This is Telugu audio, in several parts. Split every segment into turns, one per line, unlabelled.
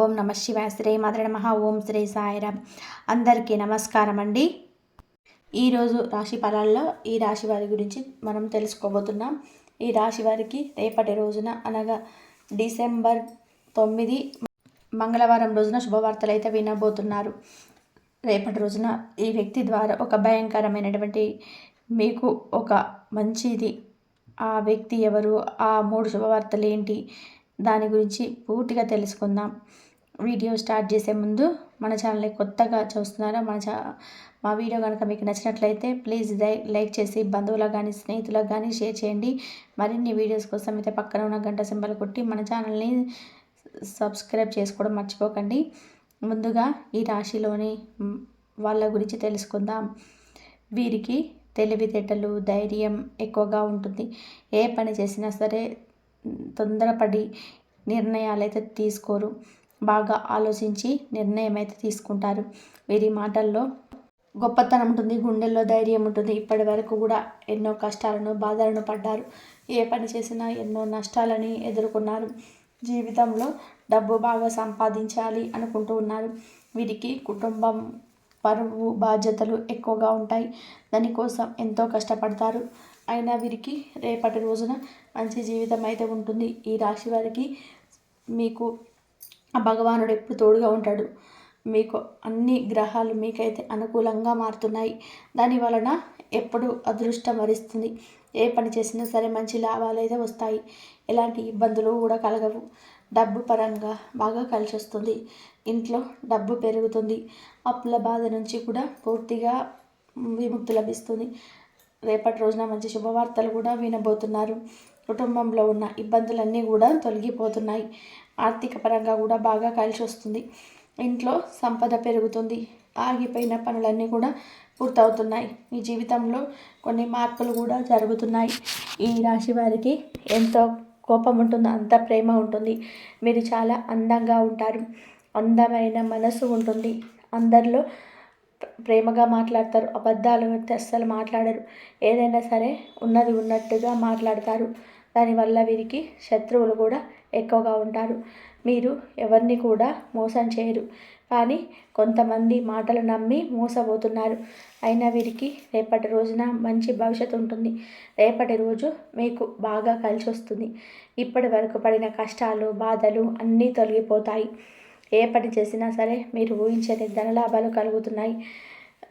ఓం నమ శివాయ శ్రీ మధుర నమ ఓం శ్రీ సాయిరామ్. అందరికీ నమస్కారం అండి ఈరోజు రాశి ఫలాల్లో ఈ రాశి వారి గురించి మనం తెలుసుకోబోతున్నాం. ఈ రాశి వారికి రేపటి రోజున అనగా డిసెంబర్ తొమ్మిది మంగళవారం రోజున శుభవార్తలు అయితే వినబోతున్నారు. రేపటి రోజున ఈ వ్యక్తి ద్వారా ఒక భయంకరమైనటువంటి మీకు ఒక మంచిది. ఆ వ్యక్తి ఎవరు? ఆ మూడు శుభవార్తలు ఏంటి? దాని గురించి పూర్తిగా తెలుసుకుందాం. వీడియో స్టార్ట్ చేసే ముందు మన ఛానల్ని కొత్తగా చూస్తున్నారా? మన ఛా మా వీడియో కనుక మీకు నచ్చినట్లయితే ప్లీజ్ లైక్ చేసి బంధువులకు కానీ స్నేహితులకు కానీ షేర్ చేయండి. మరిన్ని వీడియోస్ కోసం అయితే పక్కన ఉన్న గంట సింబల్ కొట్టి మన ఛానల్ని సబ్స్క్రైబ్ చేసుకోవడం మర్చిపోకండి. ముందుగా ఈ రాశిలోని వాళ్ళ గురించి తెలుసుకుందాం. వీరికి తెలివితేటలు ధైర్యం ఎక్కువగా ఉంటుంది. ఏ పని చేసినా సరే తొందరపడి నిర్ణయాలు అయితే తీసుకోరు. బాగా ఆలోచించి నిర్ణయం అయితే తీసుకుంటారు. వీరి మాటల్లో గొప్పతనం ఉంటుంది గుండెల్లో ధైర్యం ఉంటుంది. ఇప్పటి వరకు కూడా ఎన్నో కష్టాలను బాధలను పడ్డారు. ఏ పని చేసినా ఎన్నో నష్టాలని ఎదుర్కొన్నారు. జీవితంలో డబ్బు బాగా సంపాదించాలి అనుకుంటూ ఉన్నారు. వీరికి కుటుంబం పరువు బాధ్యతలు ఎక్కువగా ఉంటాయి. దానికోసం ఎంతో కష్టపడతారు. అయినా వీరికి రేపటి రోజున మంచి జీవితం అయితే ఉంటుంది. ఈ రాశి వారికి మీకు ఆ భగవానుడు ఎప్పుడు తోడుగా ఉంటాడు. మీకు అన్ని గ్రహాలు మీకైతే అనుకూలంగా మారుతున్నాయి. దాని వలన ఎప్పుడు అదృష్టం వరిస్తుంది. ఏ పని చేసినా సరే మంచి లాభాలు అయితే వస్తాయి. ఎలాంటి ఇబ్బందులు కూడా కలగవు. డబ్బు పరంగా బాగా కలిసి వస్తుంది ఇంట్లో డబ్బు పెరుగుతుంది. అప్పుల బాధ నుంచి కూడా పూర్తిగా విముక్తి లభిస్తుంది. రేపటి రోజున మంచి శుభవార్తలు కూడా వినబోతున్నారు. కుటుంబంలో ఉన్న ఇబ్బందులన్నీ కూడా తొలగిపోతున్నాయి. ఆర్థిక పరంగా కూడా బాగా కలిసి వస్తుంది. ఇంట్లో సంపద పెరుగుతుంది. ఆగిపోయిన పనులన్నీ కూడా పూర్తవుతున్నాయి. మీ జీవితంలో కొన్ని మార్పులు కూడా జరుగుతున్నాయి. ఈ రాశి వారికి ఎంతో కోపం ఉంటుంది అంత ప్రేమ ఉంటుంది. మీరు చాలా అందంగా ఉంటారు. అందమైన మనసు ఉంటుంది. అందరిలో ప్రేమగా మాట్లాడతారు. అబద్ధాలు అస్సలు మాట్లాడరు. ఏదైనా సరే ఉన్నది ఉన్నట్టుగా మాట్లాడతారు. దానివల్ల వీరికి శత్రువులు కూడా ఎక్కువగా ఉంటారు. మీరు ఎవరిని కూడా మోసం చేయరు. కానీ కొంతమంది మాటలు నమ్మి మోసపోతున్నారు. అయినా వీరికి రేపటి రోజున మంచి భవిష్యత్తు ఉంటుంది. రేపటి రోజు మీకు బాగా కలిసి వస్తుంది ఇప్పటి వరకు పడిన కష్టాలు బాధలు అన్నీ తొలగిపోతాయి. ఏ పని చేసినా సరే మీరు ఊహించని ధనలాభాలు కలుగుతున్నాయి.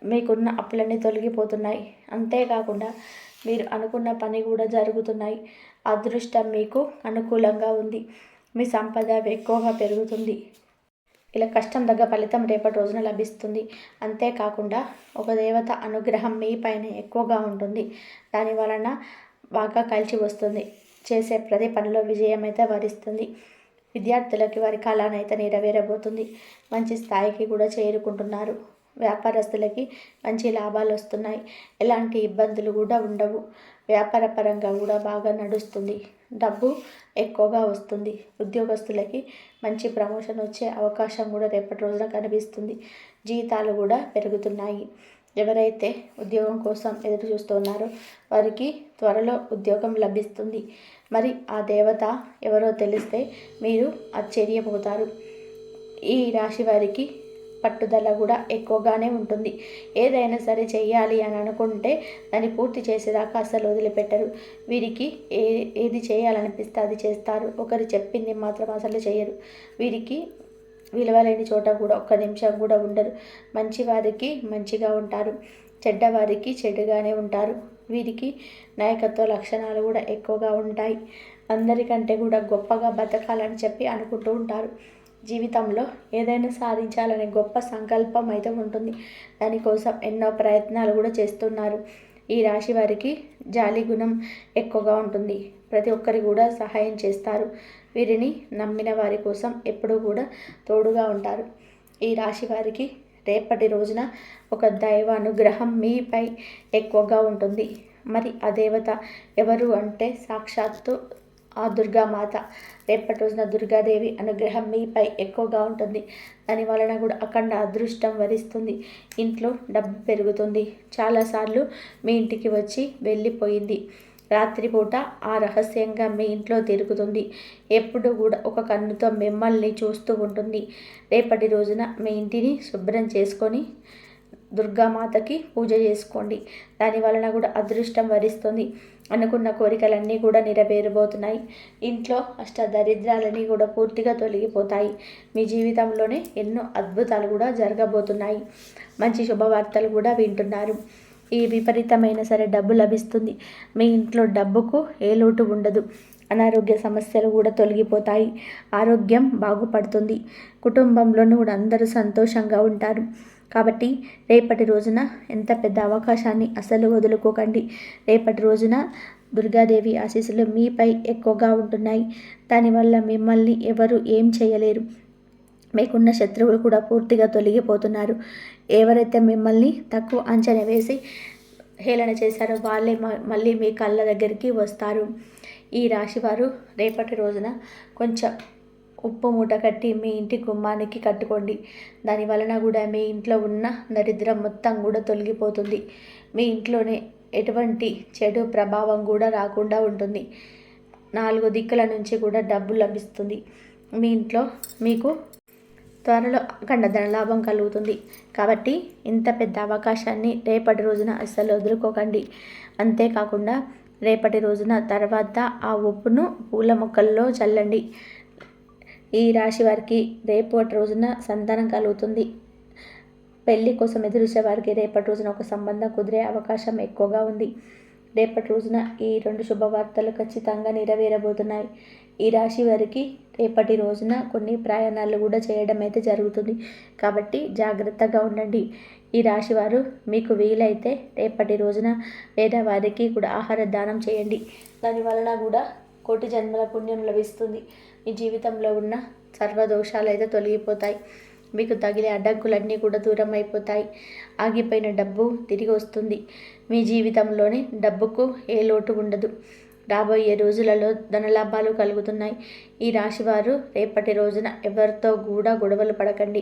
మీకున్న అప్పులన్నీ తొలగిపోతున్నాయి. అంతేకాకుండా మీరు అనుకున్న పని కూడా జరుగుతున్నాయి. అదృష్టం మీకు అనుకూలంగా ఉంది. మీ సంపద ఎక్కువగా పెరుగుతుంది. ఇలా కష్టం తగ్గ ఫలితం రేపటి రోజున లభిస్తుంది. అంతేకాకుండా ఒక దేవత అనుగ్రహం మీ పైన ఎక్కువగా ఉంటుంది. దాని వలన బాగా కలిసి వస్తుంది. చేసే ప్రతి పనిలో విజయం అయితే వరిస్తుంది. విద్యార్థులకి వారి కళనైతే నెరవేరబోతుంది. మంచి స్థాయికి కూడా చేరుకుంటున్నారు. వ్యాపారస్తులకి మంచి లాభాలు వస్తున్నాయి. ఎలాంటి ఇబ్బందులు కూడా ఉండవు. వ్యాపార పరంగా కూడా బాగా నడుస్తుంది. డబ్బు ఎక్కువగా వస్తుంది. ఉద్యోగస్తులకి మంచి ప్రమోషన్ వచ్చే అవకాశం కూడా రేపటి రోజున కనిపిస్తుంది. జీతాలు కూడా పెరుగుతున్నాయి. ఎవరైతే ఉద్యోగం కోసం ఎదురు చూస్తున్నారో వారికి త్వరలో ఉద్యోగం లభిస్తుంది. మరి ఆ దేవత ఎవరో తెలిస్తే మీరు ఆశ్చర్యపోతారు. ఈ రాశి వారికి పట్టుదల కూడా ఎక్కువగానే ఉంటుంది. ఏదైనా సరే చేయాలి అని అనుకుంటే దాన్ని పూర్తి చేసేదాకా అసలు వదిలిపెట్టరు. వీరికి ఏ ఏది చేయాలనిపిస్తే అది చేస్తారు. ఒకరు చెప్పింది మాత్రం అసలు చేయరు వీరికి విలువలేని చోట కూడా ఒక్క నిమిషం కూడా ఉండరు. మంచివారికి మంచిగా ఉంటారు. చెడ్డవారికి చెడుగానే ఉంటారు. వీరికి నాయకత్వ లక్షణాలు కూడా ఎక్కువగా ఉంటాయి. అందరికంటే కూడా గొప్పగా బతకాలని చెప్పి అనుకుంటూ ఉంటారు. జీవితంలో ఏదైనా సాధించాలనే గొప్ప సంకల్పం అయితే ఉంటుంది. దానికోసం ఎన్నో ప్రయత్నాలు కూడా చేస్తున్నారు. ఈ రాశి వారికి జాలి గుణం ఎక్కువగా ఉంటుంది. ప్రతి ఒక్కరి కూడా సహాయం చేస్తారు. వీరిని నమ్మిన వారి కోసం ఎప్పుడూ కూడా తోడుగా ఉంటారు. ఈ రాశి వారికి రేపటి రోజున ఒక దైవ అనుగ్రహం మీపై ఎక్కువగా ఉంటుంది. మరి ఆ దేవత ఎవరు అంటే సాక్షాత్తు ఆ దుర్గామాత రేపటి రోజున దుర్గాదేవి అనుగ్రహం మీపై ఎక్కువగా ఉంటుంది. దాని వలన కూడా అఖండ అదృష్టం వరిస్తుంది. ఇంట్లో డబ్బు పెరుగుతుంది. చాలాసార్లు మీ ఇంటికి వచ్చి వెళ్ళిపోయింది. రాత్రిపూట ఆ రహస్యంగా మీ ఇంట్లో తిరుగుతుంది. ఎప్పుడు కూడా ఒక కన్నుతో మిమ్మల్ని చూస్తూ ఉంటుంది. రేపటి రోజున మీ ఇంటిని శుభ్రం చేసుకొని దుర్గామాతకి పూజ చేసుకోండి. దాని వలన కూడా అదృష్టం వరిస్తుంది. అనుకున్న కోరికలన్నీ కూడా నెరవేరబోతున్నాయి. ఇంట్లో అష్ట దరిద్రాలన్నీ కూడా పూర్తిగా తొలగిపోతాయి. మీ జీవితంలోనే ఎన్నో అద్భుతాలు కూడా జరగబోతున్నాయి. మంచి శుభవార్తలు కూడా వింటున్నారు. ఈ విపరీతమైన సరే డబ్బు లభిస్తుంది. మీ ఇంట్లో డబ్బుకు ఏ లోటు ఉండదు. అనారోగ్య సమస్యలు కూడా తొలగిపోతాయి. ఆరోగ్యం బాగుపడుతుంది. కుటుంబంలోనూ కూడా అందరూ సంతోషంగా ఉంటారు. కాబట్టి రేపటి రోజున ఎంత పెద్ద అవకాశాన్ని అసలు వదులుకోకండి. రేపటి రోజున దుర్గాదేవి ఆశీస్సులు మీపై ఎక్కువగా ఉంటున్నాయి. దానివల్ల మిమ్మల్ని ఎవరు ఏం చేయలేరు. మీకున్న శత్రువులు కూడా పూర్తిగా తొలగిపోతున్నారు. ఎవరైతే మిమ్మల్ని తక్కువ అంచనా వేసి హేళన చేశారో వాళ్ళే మళ్ళీ మీ కళ్ళ దగ్గరికి వస్తారు. ఈ రాశివారు రేపటి రోజున కొంచెం ఉప్పు మూట కట్టి మీ ఇంటి గుమ్మానికి కట్టుకోండి. దాని వలన కూడా మీ ఇంట్లో ఉన్న దరిద్రం మొత్తం కూడా తొలగిపోతుంది. మీ ఇంట్లోనే ఎటువంటి చెడు ప్రభావం కూడా రాకుండా ఉంటుంది. నాలుగు దిక్కుల నుంచి కూడా డబ్బు లభిస్తుంది. మీ ఇంట్లో మీకు త్వరలో అఖండ ధనలాభం కలుగుతుంది. కాబట్టి ఇంత పెద్ద అవకాశాన్ని రేపటి రోజున అస్సలు వదులుకోకండి. అంతేకాకుండా రేపటి రోజున తర్వాత ఆ ఉప్పును పూల మొక్కల్లో చల్లండి. ఈ రాశి వారికి రేపటి రోజున సంతానం కలుగుతుంది. పెళ్ళి కోసం ఎదురుచే వారికి రేపటి రోజున ఒక సంబంధం కుదిరే అవకాశం ఎక్కువగా ఉంది. రేపటి రోజున ఈ రెండు శుభవార్తలు ఖచ్చితంగా నెరవేరబోతున్నాయి. ఈ రాశి వారికి రేపటి రోజున కొన్ని ప్రయాణాలు కూడా చేయడం అయితే జరుగుతుంది. కాబట్టి జాగ్రత్తగా ఉండండి. ఈ రాశి వారు మీకు వీలైతే రేపటి రోజున పేదవారికి కూడా ఆహార దానం చేయండి. దాని వలన కూడా కోటి జన్మల పుణ్యం లభిస్తుంది. మీ జీవితంలో ఉన్న సర్వదోషాలు అయితే తొలగిపోతాయి. మీకు తగిలే అడ్డంకులన్నీ కూడా దూరం అయిపోతాయి ఆగిపోయిన డబ్బు తిరిగి వస్తుంది. మీ జీవితంలోని డబ్బుకు ఏ లోటు ఉండదు. రాబోయే రోజులలో ధనలాభాలు కలుగుతున్నాయి. ఈ రాశివారు రేపటి రోజున ఎవరితో కూడా గొడవలు పడకండి.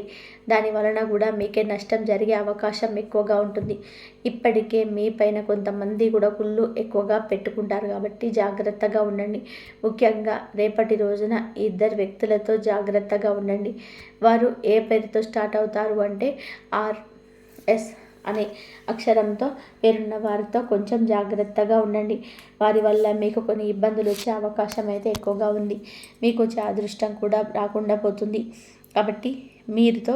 దాని వలన కూడా మీకే నష్టం జరిగే అవకాశం ఎక్కువగా ఉంటుంది. ఇప్పటికే మీ పైన కొంతమంది కూడా కుళ్ళు ఎక్కువగా పెట్టుకుంటారు కాబట్టి జాగ్రత్తగా ఉండండి. ముఖ్యంగా రేపటి రోజున ఇద్దరు వ్యక్తులతో జాగ్రత్తగా ఉండండి. వారు ఏ పేరుతో స్టార్ట్ అవుతారు అంటే ఆర్ ఎస్ అనే అక్షరంతో పేరున్న వారితో కొంచెం జాగ్రత్తగా ఉండండి. వారి వల్ల మీకు కొన్ని ఇబ్బందులు వచ్చే అవకాశం అయితే ఎక్కువగా ఉంది. మీకు వచ్చే అదృష్టం కూడా రాకుండా పోతుంది. కాబట్టి మీరుతో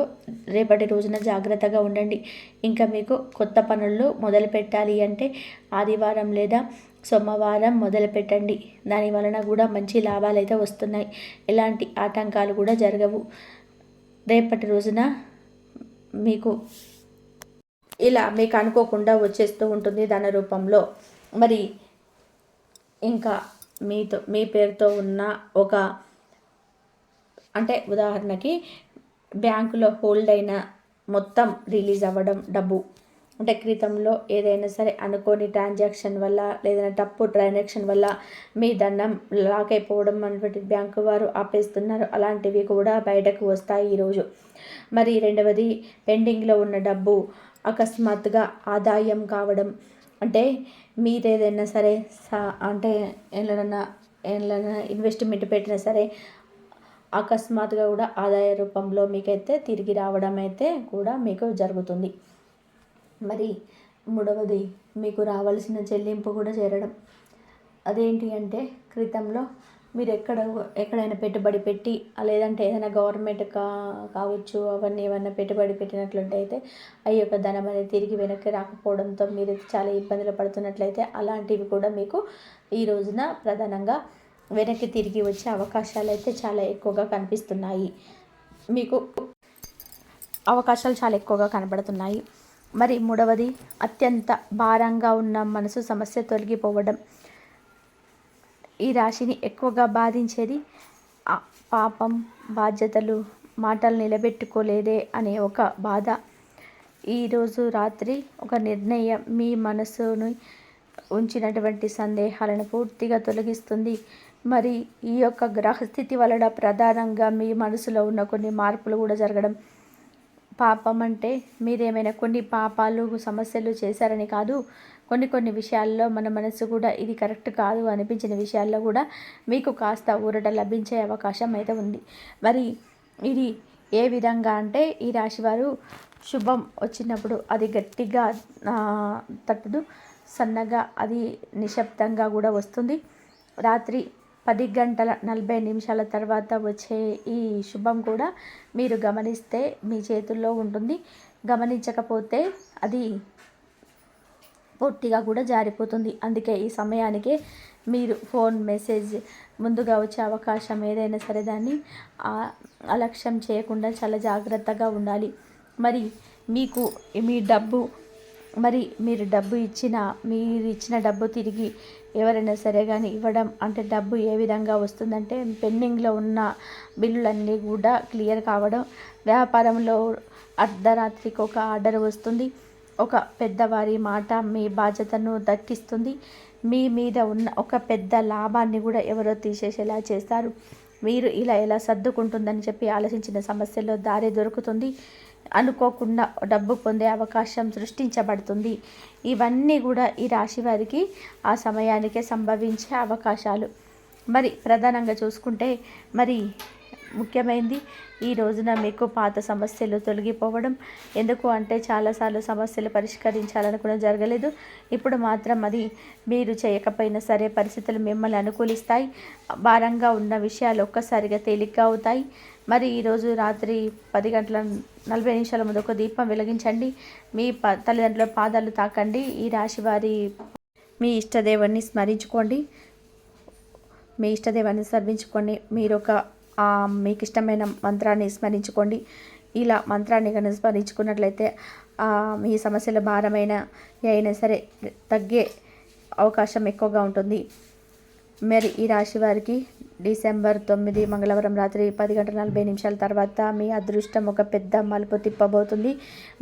రేపటి రోజున జాగ్రత్తగా ఉండండి. ఇంకా మీకు కొత్త పనులు మొదలు పెట్టాలి అంటే ఆదివారం లేదా సోమవారం మొదలు పెట్టండి. దాని వలన కూడా మంచి లాభాలు అయితే వస్తున్నాయి. ఎలాంటి ఆటంకాలు కూడా జరగవు. రేపటి రోజున మీకు ఇలా మీకు అనుకోకుండా వచ్చేస్తూ ఉంటుంది ధన రూపంలో. మరి ఇంకా మీతో మీ పేరుతో ఉన్న ఒక అంటే ఉదాహరణకి బ్యాంకులో హోల్డ్ అయిన మొత్తం రిలీజ్ అవ్వడం డబ్బు. అంటే క్రితంలో ఏదైనా సరే అనుకోని ట్రాన్సాక్షన్ వల్ల లేదైనా తప్పు ట్రాన్సాక్షన్ వల్ల మీ దండం లాక్ అయిపోవడం అనేటువంటి బ్యాంకు వారు ఆపేస్తున్నారు. అలాంటివి కూడా బయటకు వస్తాయి ఈరోజు. మరి రెండవది పెండింగ్లో ఉన్న డబ్బు అకస్మాత్తుగా ఆదాయం కావడం. అంటే మీరు ఏదైనా సరే సా అంటే ఏదైనా ఏదైనా ఇన్వెస్ట్మెంట్ పెట్టినా సరే అకస్మాత్తుగా కూడా ఆదాయ రూపంలో మీకైతే తిరిగి రావడం అయితే కూడా మీకు జరుగుతుంది. మరి మూడవది మీకు రావాల్సిన చెల్లింపు కూడా చేరడం. అదేంటి అంటే క్రితంలో మీరు ఎక్కడ ఎక్కడైనా పెట్టుబడి పెట్టి లేదంటే ఏదైనా గవర్నమెంట్ కా కావచ్చు అవన్నీ ఏమన్నా పెట్టుబడి పెట్టినట్లుంటైతే అయితే ఆ యొక్క ధనం అనేది తిరిగి వెనక్కి రాకపోవడంతో మీరు చాలా ఇబ్బందులు పడుతున్నట్లయితే అలాంటివి కూడా మీకు ఈ రోజున ప్రధానంగా వెనక్కి తిరిగి వచ్చే అవకాశాలు అయితే చాలా ఎక్కువగా కనిపిస్తున్నాయి. మీకు అవకాశాలు చాలా ఎక్కువగా కనబడుతున్నాయి. మరి మూడవది అత్యంత భారంగా ఉన్న మనసు సమస్య తొలగిపోవడం. ఈ రాశిని ఎక్కువగా బాధించేది పాపం బాధ్యతలు మాటలు నిలబెట్టుకోలేదే అనే ఒక బాధ. ఈరోజు రాత్రి ఒక నిర్ణయం మీ మనసును ఉంచినటువంటి సందేహాలను పూర్తిగా తొలగిస్తుంది. మరి ఈ యొక్క గ్రహస్థితి వలన ప్రధానంగా మీ మనసులో ఉన్న కొన్ని మార్పులు కూడా జరగడం పాపం అంటే మీరేమైనా కొన్ని పాపాలు సమస్యలు చేశారని కాదు కొన్ని కొన్ని విషయాల్లో మన మనసు కూడా ఇది కరెక్ట్ కాదు అనిపించిన విషయాల్లో కూడా మీకు కాస్త ఊరట లభించే అవకాశం అయితే ఉంది. మరి ఇది ఏ విధంగా అంటే ఈ రాశివారు శుభం వచ్చినప్పుడు అది గట్టిగా తట్టదు సన్నగా అది నిశ్శబ్దంగా కూడా వస్తుంది. రాత్రి పది గంటల నలభై నిమిషాల తర్వాత వచ్చే ఈ శుభం కూడా మీరు గమనిస్తే మీ చేతుల్లో ఉంటుంది. గమనించకపోతే అది పూర్తిగా కూడా జారిపోతుంది. అందుకే ఈ సమయానికే మీరు ఫోన్ మెసేజ్ ముందుగా వచ్చే అవకాశం ఏదైనా సరే దాన్ని అలక్ష్యం చేయకుండా చాలా జాగ్రత్తగా ఉండాలి. మరి మీకు మీ డబ్బు మరి మీరు డబ్బు ఇచ్చిన మీరు ఇచ్చిన డబ్బు తిరిగి ఎవరైనా సరే కానీ ఇవ్వడం అంటే డబ్బు ఏ విధంగా వస్తుందంటే పెండింగ్లో ఉన్న బిల్లులన్నీ కూడా క్లియర్ కావడం వ్యాపారంలో అర్ధరాత్రికి ఒక ఆర్డర్ వస్తుంది ఒక పెద్దవారి మాట మీ బాధ్యతను దక్కిస్తుంది మీ మీద ఉన్న ఒక పెద్ద లాభాన్ని కూడా ఎవరో తీసేసేలా చేస్తారు. మీరు ఇలా ఎలా సర్దుకుంటుందని చెప్పి ఆలోచించిన సమస్యల్లో దారి దొరుకుతుంది. అనుకోకుండా డబ్బు పొందే అవకాశం సృష్టించబడుతుంది. ఇవన్నీ కూడా ఈ రాశి వారికి ఆ సమయానికే సంభవించే అవకాశాలు. మరి ప్రధానంగా చూసుకుంటే మరి ముఖ్యమైనది ఈ రోజున మీకు పాత సమస్యలు తొలగిపోవడం ఎందుకు అంటే చాలాసార్లు సమస్యలు పరిష్కరించాలనుకున్న జరగలేదు. ఇప్పుడు మాత్రం అది మీరు చేయకపోయినా సరే పరిస్థితులు మిమ్మల్ని అనుకూలిస్తాయి. భారంగా ఉన్న విషయాలు ఒక్కసారిగా తేలిగ్గా అవుతాయి. మరి ఈరోజు రాత్రి పది గంటల నలభై నిమిషాల ముందు ఒక దీపం వెలిగించండి. మీ ప తల్లిదండ్రుల పాదాలు తాకండి. ఈ రాశి వారి మీ ఇష్టదేవుని స్మరించుకోండి. మీ ఇష్టదేవాన్ని స్మరించుకోండి మీరు ఒక మీకు ఇష్టమైన మంత్రాన్ని స్మరించుకోండి. ఇలా మంత్రాన్ని కనుక స్మరించుకున్నట్లయితే మీ సమస్యల భారమైన అయినా సరే తగ్గే అవకాశం ఎక్కువగా ఉంటుంది. మరి ఈ రాశి వారికి డిసెంబర్ తొమ్మిది మంగళవారం రాత్రి పది గంటల నలభై నిమిషాల తర్వాత మీ అదృష్టం ఒక పెద్ద మలుపు తిప్పబోతుంది.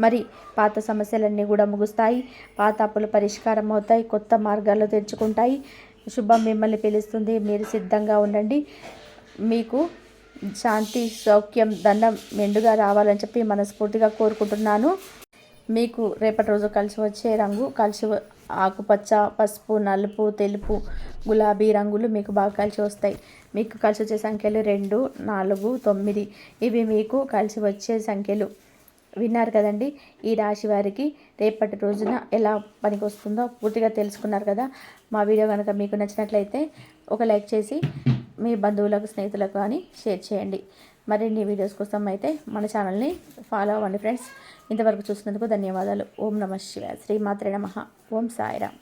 మరి పాత సమస్యలన్నీ కూడా ముగుస్తాయి. పాత అప్పులు పరిష్కారం అవుతాయి. కొత్త మార్గాలు తెరుచుకుంటాయి. శుభం మిమ్మల్ని పిలుస్తుంది. మీరు సిద్ధంగా ఉండండి. మీకు శాంతి సౌఖ్యం దండం మెండుగా రావాలని చెప్పి మనస్ఫూర్తిగా కోరుకుంటున్నాను. మీకు రేపటి రోజు కలిసి వచ్చే రంగు కలిసి ఆకుపచ్చ పసుపు నలుపు తెలుపు గులాబీ రంగులు మీకు బాగా కలిసి వస్తాయి. మీకు కలిసి వచ్చే సంఖ్యలు రెండు నాలుగు తొమ్మిది. ఇవి మీకు కలిసి వచ్చే సంఖ్యలు. విన్నారు కదండి ఈ రాశి వారికి రేపటి రోజున ఎలా పనికి వస్తుందో పూర్తిగా తెలుసుకున్నారు కదా. మా వీడియో కనుక మీకు నచ్చినట్లయితే ఒక లైక్ చేసి మీ బంధువులకు స్నేహితులకు కానీ షేర్ చేయండి. మరిన్ని వీడియోస్ కోసం అయితే మన ఛానల్ని ఫాలో అవ్వండి ఫ్రెండ్స్. ఇంతవరకు చూసినందుకు ధన్యవాదాలు. ఓం నమ శివాయ. శ్రీమాత్రే నమ. ఓం సాయిరామ్